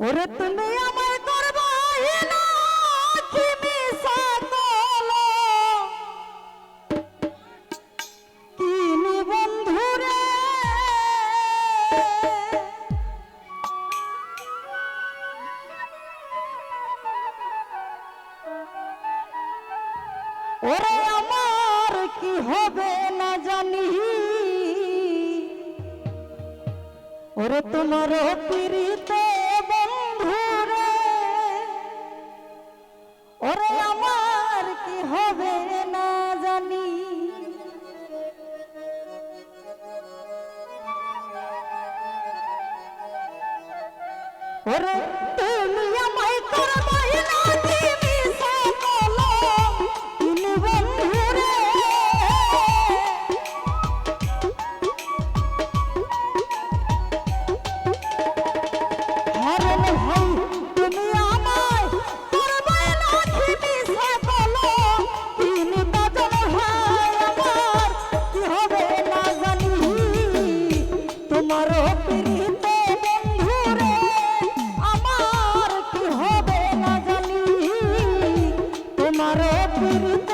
ওরে তুমি আমার করবাই তিনি ওরে আমার কি হবে না জানি। ওরে তোমার পিড়ি Mm-hmm.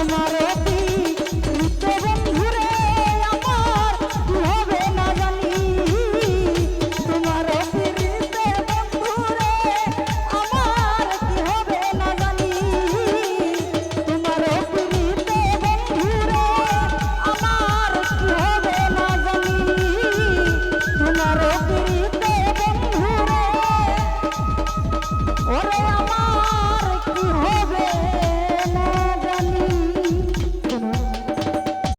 আমার